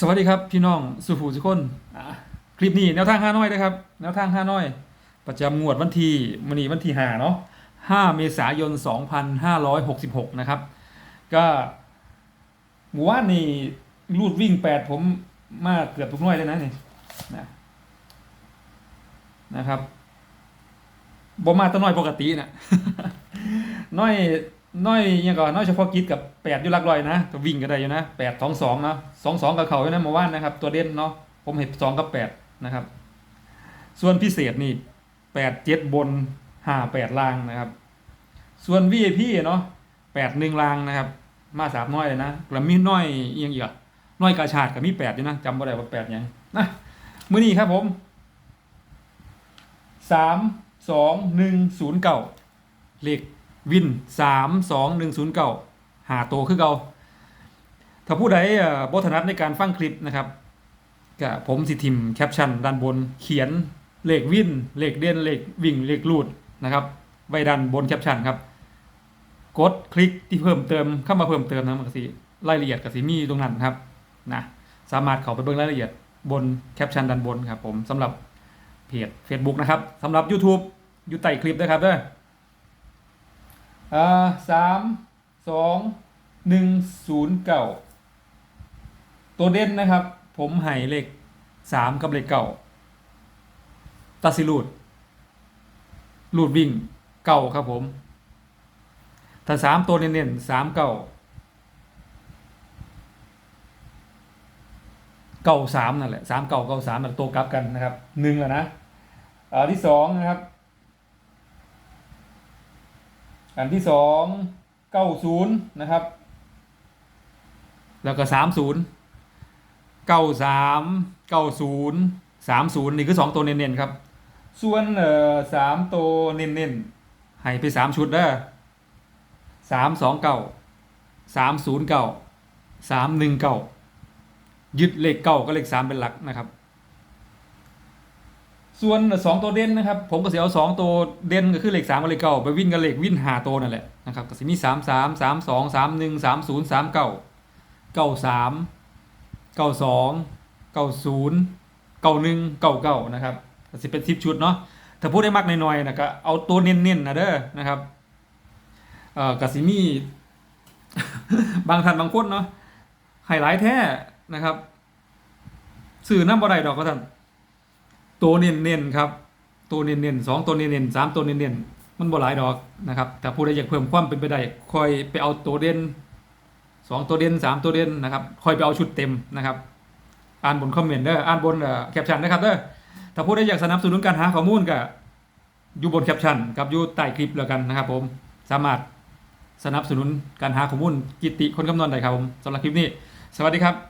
สวัสดีครับพี่น้องสุภูสุคนอะคลิปนี้แนวทางห้าน้อยนะครับแนวทางห้าน้อย ประจำงวดวันที่มันนี้วันที่ห้าเนาะ5เมษายน2566นะครับก็หมู่ว่านนี่รูดวิ่ง8ผมมาเกือบทุกหน้อยเลยนะนี่นะนะครับบ่มาแตั้น้อยปกตินะน้อย น้อยยังก่อนน้อยเฉพาะกิจกับแปดอยู่ลักร้อยนะก็วิ่งก็ได้อยู่นะแปดสองสองเนาะสองสองกับเขาอยู่นะเมื่อวานนะครับ ตัวเด่นเนาะผมเห็นสองกับแปดนะครับ ส่วนพิเศษนี่แปดเจ็ดบนห้าแปดล่างนะครับ ส่วน VIP เนาะแปดหนึ่งล่างนะครับ มาสามน้อยเลยนะแล้วมีน้อยเอียงอีกอะน้อยกาชาดกับมีแปดอยู่นะจำบ่ได้ว่าแปดยังนะมื้อนี้ครับผมสามสองหนึ่งศูนย์เก้าเลข วินสามสองหนึ่งศูนย์เก้าหาโตคือเก่าถ้าผู้ใดบทนัดในการฟังคลิปนะครับก็ผมสิทิมแคปชั่นด้านบนเขียนเลขวินเลขเด่นเลขวิ่งเลขลูดนะครับไว้ด้านบนแคปชั่นครับ กดคลิกที่เพิ่มเติมเข้ามาเพิ่มเติมนะมันก็สิรายละเอียดกับสิมีตรงนั้นครับนะสามารถเข้าไปเบิ่งรายละเอียดบนแคปชั่นด้านบนครับผมสำหรับเพจ Facebook นะครับสำหรับ YouTube อยู่ใต้คลิปนะครับเด้อ อ่าสามสองหนึ่งศูนย์เก้าตัวเด่นนะครับ ผมให้เลขสามกับเลขเก้าตัดสิลูดลูดวิ่งเก้าครับผม ถ้าสามตัวเน้นๆสามเก้าเก้าสามนั่นแหละสามเก้าเก้าสามมันตัวกลับกันนะครับหนึ่งอะนะอ่าที่สองนะครับ อันที่สองเก้าศูนย์นะครับ แล้วก็สามศูนย์เก้าสามเก้าศูนย์สามศูนย์นี่คือสองตัวเน้นๆครับ ส่วนเอ่อสามตัวเน้นๆให้ไปสามชุดเด้อสามสองเก้าสามศูนย์เก้าสามหนึ่งเก้ายึดเลขเก้าก็เลขสามเป็นหลักนะครับ ส่วนสองตัวเด่นนะครับ ผมก็จะเอาสองตัวเด่นก็คือเลขสามกับเลขเก้าไปวิ่งกับเลขวิ่งหาตัวนั่นแหละนะครับก็จะมีสามสามสามสองสามหนึ่งสามศูนย์สามเก้าเก้าสามเก้าสองเก้าศูนย์เก้าหนึ่งเก้าเก้านะครับก็จะเป็นสิบชุดเนาะถ้าพูดได้มากหน่อยๆนะก็เอาตัวเน้นๆนะเด้อนะครับเอ่อกสิมี บางท่านบางคนเนาะไฮไลท์แท้นะครับสื่อน้ำบ่ได้ดอกก็ท่าน ตัวเน้นๆครับตัวเน้นๆสองตัวเน้นๆสามตัวเน้นๆมันบ่หลายดอกนะครับแต่ผู้ใดอยากเพิ่มความเป็นไปได้ค่อยไปเอาตัวเด่นสองตัวเด่นสามตัวเด่นนะครับค่อยไปเอาชุดเต็มนะครับ อ่านบนคอมเมนต์เด้ออ่านบนแคปชั่นนะครับเด้อถ้าผู้ใดอยากสนับสนุนการหาข้อมูลก็อยู่บนแคปชั่นกับอยู่ใต้คลิปแล้วกันนะครับ ผมสามารถสนับสนุนการหาข้อมูลกิตติคนคำนวณได้ครับผมสำหรับคลิปนี้ สวัสดีครับ